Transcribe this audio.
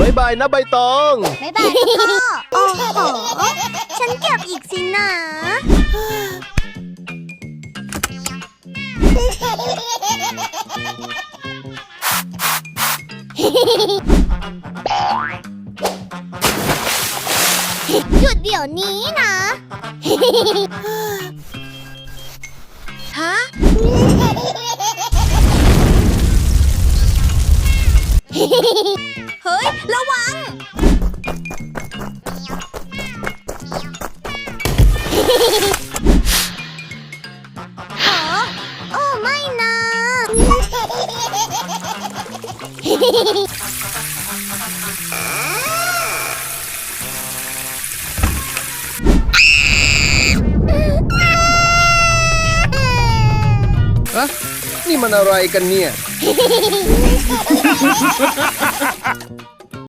บายบายนะใบตอง บ๊ายบายพ่อโอ้โหฉันเก็บอีกสินะ หยุดเดี๋ยวนี้นะ เฮ้ย ระวัง หอโอ้ไม่นะอะ นี่มันอะไรกันเนี่ย